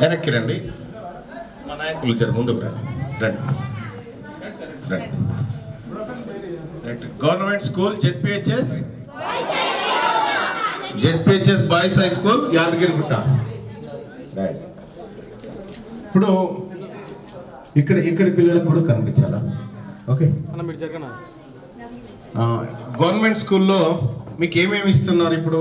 వెనక్కి రండి. మా నాయకులు ఇద్దరు ముందుకు రండి. రండి. రండి. Right. Government school ZPHS? ZPHS boys high school Yadagirigutta right. ఇప్పుడు ఇక్కడ ఇక్కడ పిల్లలకు కూడా కనిపించాలా? ఓకే. అన్న మీరు జరగనా గవర్నమెంట్ స్కూల్లో మీకు ఏమేమి ఇస్తున్నారు ఇప్పుడు?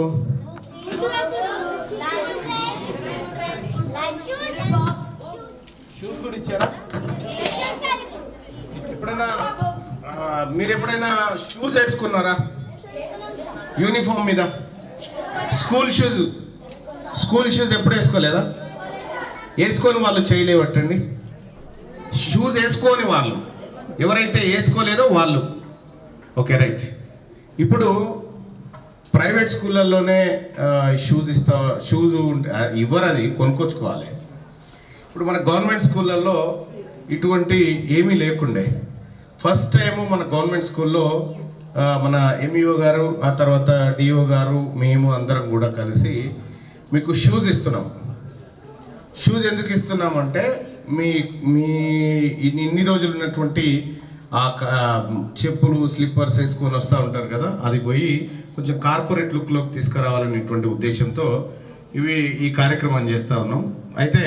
చేశారా? ఎప్పుడైనా మీరు ఎప్పుడైనా షూస్ వేసుకున్నారా? యూనిఫామ్ మీద? స్కూల్ షూస్ స్కూల్ షూస్ ఎప్పుడు వేసుకోలేదా? వేసుకొని వాళ్ళు చేయలేవట్టండి. షూస్ వేసుకోని వాళ్ళు. ఎవరైతే వేసుకోలేదో వాళ్ళు. Okay right. ఇప్పుడు ప్రైవేట్ స్కూళ్ళల్లోనే షూస్ ఇస్తా షూస్ ఇవ్వరు అది కొనుక్కొచ్చుకోవాలి. ఇప్పుడు మన గవర్నమెంట్ స్కూళ్ళల్లో ఇటువంటి ఏమీ లేకుండే. ఫస్ట్ టైము మన గవర్నమెంట్ స్కూల్లో మన ఎంఈఓ గారు ఆ తర్వాత డిఓ గారు మేము అందరం కూడా కలిసి మీకు షూస్ ఇస్తున్నాం. షూస్ ఎందుకు ఇస్తున్నామంటే మీ మీ ఇన్ని రోజులు ఉన్నటువంటి ఆ ఆ చెప్పులు స్లిప్పర్స్ వేసుకొని వస్తూ ఉంటారు కదా అది పోయి కొంచెం కార్పొరేట్ లుక్లోకి తీసుకురావాలనేటువంటి ఉద్దేశంతో ఇవి ఈ కార్యక్రమం చేస్తూ ఉన్నాం. అయితే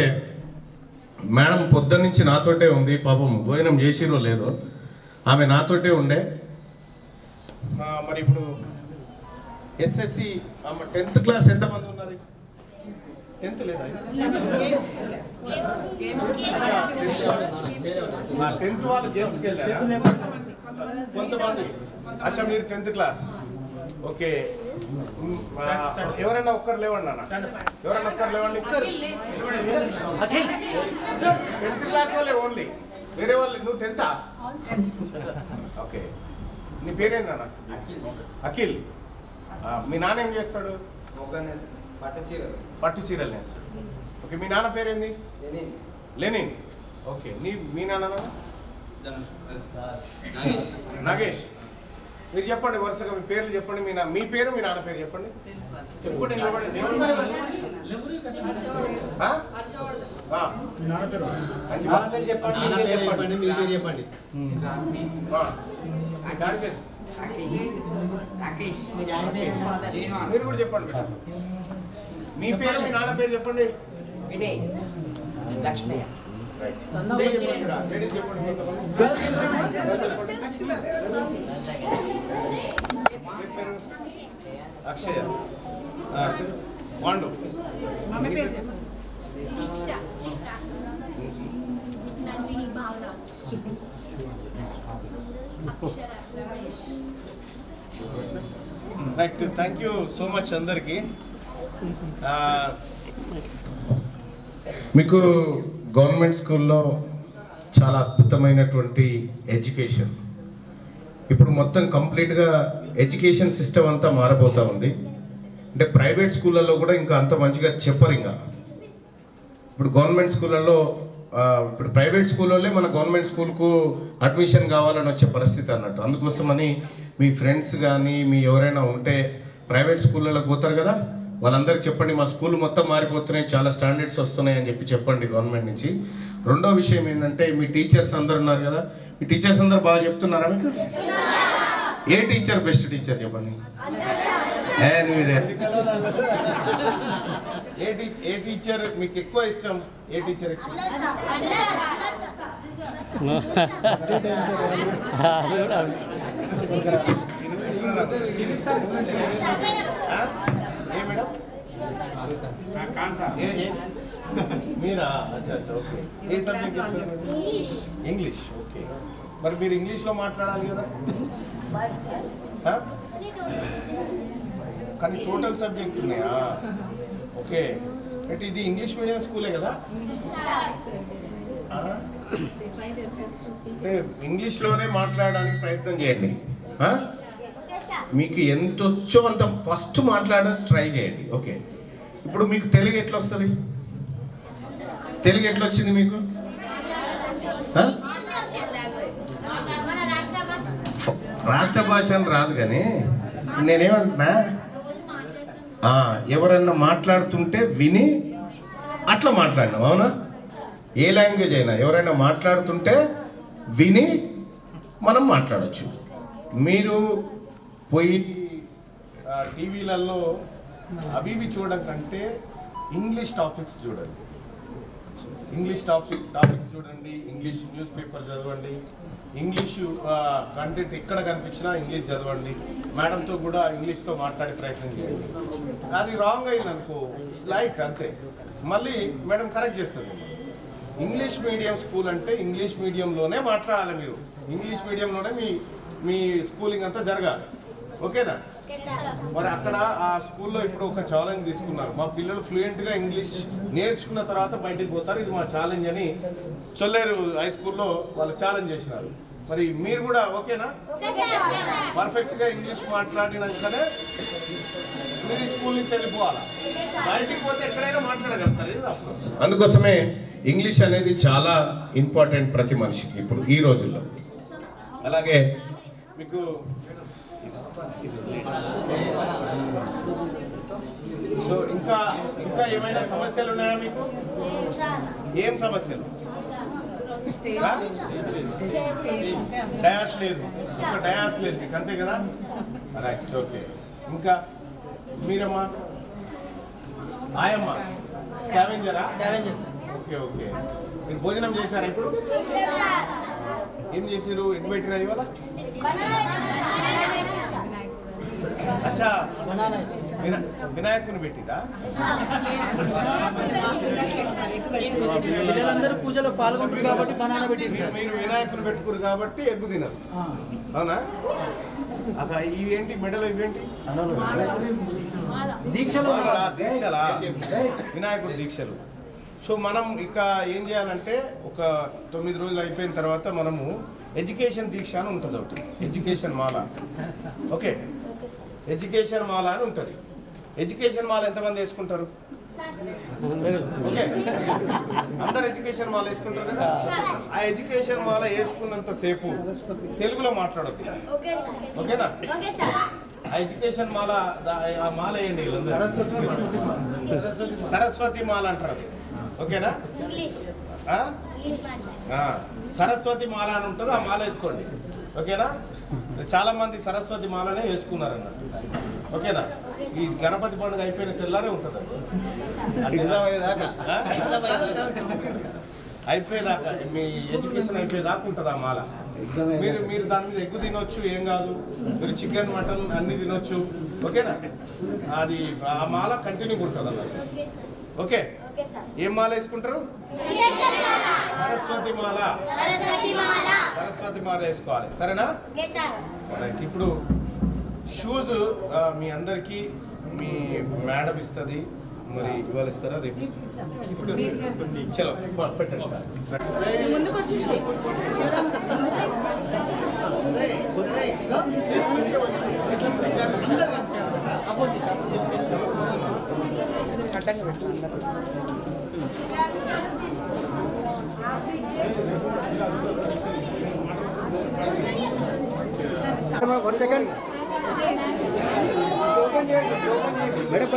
మేడం పొద్దున్న నుంచి నాతోటే ఉంది పాపం భోజనం చేసిరో లేదో. ఆమె నాతోటే ఉండే. మరి ఇప్పుడు ఎస్ఎస్సి టెన్త్ క్లాస్ ఎంతమంది ఉన్నారు? టెన్త్ లేదా? టెన్త్ వాళ్ళు గేమ్స్కి వెళ్ళారు? కొంతమంది. అచ్చా మీరు టెన్త్ క్లాస్. ఓకే. ఎవరైనా ఒక్కరు లేవండి అన్న ఎవరైనా ఒక్కరు లేవండి టెన్త్ క్లాస్ వాళ్ళే ఓన్లీ. వేరే వాళ్ళు నువ్వు టెన్తా? ఓకే. నీ పేరేందన్న అఖిల్. మీ నాన్న ఏం చేస్తాడు? పట్టు చీరలు. పట్టు చీరలు నేస్తాడు. ఓకే మీ నాన్న పేరేంది? లెనిన్. ఓకే నీ మీ నాన్న నాగేష్ నాగేష్. మీరు చెప్పండి వరుసగా మీ పేర్లు చెప్పండి మీ నా మీ పేరు మీ నాన్న పేరు చెప్పండి చెప్పుకుంటే నిలబడండి. ఆ? ఆ. మంచి బాగా పేరు చెప్పండి మీ పేరు చెప్పండి మీ పేరు చెప్పండి ఆ. మీ డాడీ పేరు? రాకేష్ మీరు కూడా చెప్పండి. మీ పేరు మీ నాన్న పేరు చెప్పండి Lakshmayya Akshaya. Pandu. Nandini right thank you so much అందరికి. మీకు గవర్నమెంట్ స్కూల్లో చాలా అద్భుతమైనటువంటి ఎడ్యుకేషన్. ఇప్పుడు మొత్తం కంప్లీట్గా ఎడ్యుకేషన్ సిస్టమ్ అంతా మారబోతూ ఉంది. అంటే ప్రైవేట్ స్కూళ్ళల్లో కూడా ఇంకా అంత మంచిగా చెప్పరు ఇంకా. ఇప్పుడు గవర్నమెంట్ స్కూళ్ళల్లో ఇప్పుడు ప్రైవేట్ స్కూల్లోనే మన గవర్నమెంట్ స్కూల్కు అడ్మిషన్ కావాలని వచ్చే పరిస్థితి అన్నట్టు. అందుకోసమని మీ ఫ్రెండ్స్ కానీ మీ ఎవరైనా ఉంటే ప్రైవేట్ స్కూళ్ళలో పోతారు కదా? వాళ్ళందరికీ చెప్పండి మా స్కూల్ మొత్తం మారిపోతున్నాయి చాలా స్టాండర్డ్స్ వస్తున్నాయి అని చెప్పి చెప్పండి గవర్నమెంట్ నుంచి. రెండో విషయం ఏంటంటే మీ టీచర్స్ అందరు ఉన్నారు కదా మీ టీచర్స్ అందరు బాగా చెప్తున్నారా మీకు? ఏ టీచర్ బెస్ట్ టీచర్ చెప్పండి? ఏ మీరే ఏ టీచర్ మీకు ఎక్కువ ఇష్టం? ఏ టీచర్ ఎక్కువ? మీరా? అచ్చా అచ్చా ఓకే. ఏ సబ్జెక్ట్ ఇంగ్లీష్. English okay. మరి మీరు ఇంగ్లీష్లో మాట్లాడాలి కదా? కానీ టోటల్ సబ్జెక్ట్ ఉన్నాయా? ఓకే. అంటే ఇది ఇంగ్లీష్ మీడియం స్కూలే కదా? అంటే ఇంగ్లీష్లోనే మాట్లాడడానికి ప్రయత్నం చేయండి? మీకు ఎంత వచ్చో అంత ఫస్ట్ మాట్లాడడానికి ట్రై చేయండి. ఓకే. ఇప్పుడు మీకు తెలుగు ఎట్లా వస్తుంది తెలుగు ఎట్లా వచ్చింది మీకు రాష్ట్ర భాష అని రాదు కానీ నేనేమంటున్నా ఎవరన్నా మాట్లాడుతుంటే విని అట్లా మాట్లాడినాం అవునా? ఏ లాంగ్వేజ్ అయినా ఎవరైనా మాట్లాడుతుంటే విని మనం మాట్లాడచ్చు. మీరు పోయి టీవీలలో Hmm. అవి ఇవి చూడకంటే ఇంగ్లీష్ టాపిక్స్ చూడండి. ఇంగ్లీష్ టాపిక్ టాపిక్స్ చూడండి ఇంగ్లీష్ న్యూస్ పేపర్ చదవండి ఇంగ్లీషు కంటెంట్ ఎక్కడ కనిపించినా ఇంగ్లీష్ చదవండి. మేడంతో కూడా ఇంగ్లీష్తో మాట్లాడే ప్రయత్నం చేయండి. అది రాంగ్ అయింది అనుకో లైట్ అంతే. మళ్ళీ మేడం కరెక్ట్ చేస్తుంది. ఇంగ్లీష్ మీడియం స్కూల్ అంటే ఇంగ్లీష్ మీడియంలోనే మాట్లాడాలి మీరు. ఇంగ్లీష్ మీడియంలోనే మీ మీ స్కూలింగ్ అంతా జరగాలి. ఓకేనా మరి అక్కడ ఆ స్కూల్లో ఇప్పుడు ఒక ఛాలెంజ్ తీసుకున్నారు. మా పిల్లలు ఫ్లూయెంట్గా ఇంగ్లీష్ నేర్చుకున్న తర్వాత బయటికి పోతారు. ఇది మా ఛాలెంజ్ అని చొల్లేరు హై స్కూల్లో వాళ్ళు ఛాలెంజ్ చేసినారు. మరి మీరు కూడా ఓకేనా? పర్ఫెక్ట్గా ఇంగ్లీష్ మాట్లాడినాకనే మీరు ఈ స్కూల్ నుంచి వెళ్ళిపోవాలా? బయటికి పోతే ఎక్కడైనా మాట్లాడగలుగుతారు? ఇది. అందుకోసమే ఇంగ్లీష్ అనేది చాలా ఇంపార్టెంట్ ప్రతి మనిషికి ఇప్పుడు ఈ రోజుల్లో. అలాగే మీకు సో ఇంకా ఇంకా ఏమైనా సమస్యలు ఉన్నాయా మీకు? ఏం సమస్యలు? డయాస్ లేదు. ఇంకా డయాస్ లేదు మీకు అంతే కదా? రైట్ ఓకే ఇంకా మీరమ్మా? ఆయమ్మా స్కావెంజరా? ఓకే ఓకే మీరు భోజనం చేశారా ఇప్పుడు? ఏం చేసారు ఎటు పెట్టినా ఇవాళ? అచ్చా. వినా- వినాయకుని పెట్టిదా పిల్లలందరూ పూజలో పాల్గొంటారు కాబట్టి బనానా పెట్టింది మీరు- వినాయకుని పెట్టుకురు కాబట్టి ఎగ్గు తినరు. అవునా? అక్క ఇవేంటి మెడలో ఇవేంటి? దీక్షలో దీక్షలా? వినాయకుడు దీక్షలు. సో మనం ఇక ఏం చేయాలంటే ఒక తొమ్మిది రోజులు అయిపోయిన తర్వాత మనము ఎడ్యుకేషన్ దీక్ష అని ఉంటుంది ఒకటి ఎడ్యుకేషన్ మాల. ఓకే. ఎడ్యుకేషన్ మాల అని ఉంటుంది. ఎడ్యుకేషన్ మాల ఎంతమంది వేసుకుంటారు? ఓకే. అందరు ఎడ్యుకేషన్ మాల వేసుకుంటారు కదా? ఆ ఎడ్యుకేషన్ మాల వేసుకున్నంత సేపు తెలుగులో మాట్లాడొద్దు. ఓకేనా? ఆ ఎడ్యుకేషన్ మాల ఆ మాల వేయండి వీళ్ళందరూ. సరస్వతి మాల. అంటారు అది. ఓకేనా? ఆ? ఆ, సరస్వతి మాల అని ఉంటుంది ఆ మాల వేసుకోండి. ఓకేనా? చాలా మంది సరస్వతి మాలనే వేసుకున్నారు అన్నట్టు ఓకేనా? ఈ గణపతి పండుగ అయిపోయిన తెల్లారే ఉంటుంది? అయిపోయేదాకా మీ ఎడ్యుకేషన్ అయిపోయేదాకా ఉంటుంది ఆ మాల. మీరు మీరు దాని మీద ఎగ్గు తినొచ్చు ఏం కాదు. మీరు చికెన్ మటన్ అన్ని తినొచ్చు. ఓకేనా? అది ఆ మాల కంటిన్యూ ఉంటుంది అన్నట్టు ఓకే. ఏం మాల వేసుకుంటారు? సరస్వతి మాల. సరస్వతి మాల. వేసుకోవాలి. సరేనా? రైట్ ఇప్పుడు షూస్ మీ అందరికీ మీ మేడం ఇస్తుంది. మరి ఇవాళ ఇస్తారా? రేపు ఇస్తారా? చలో ప- పెట్టండి వన్ సెకండ్ మేడం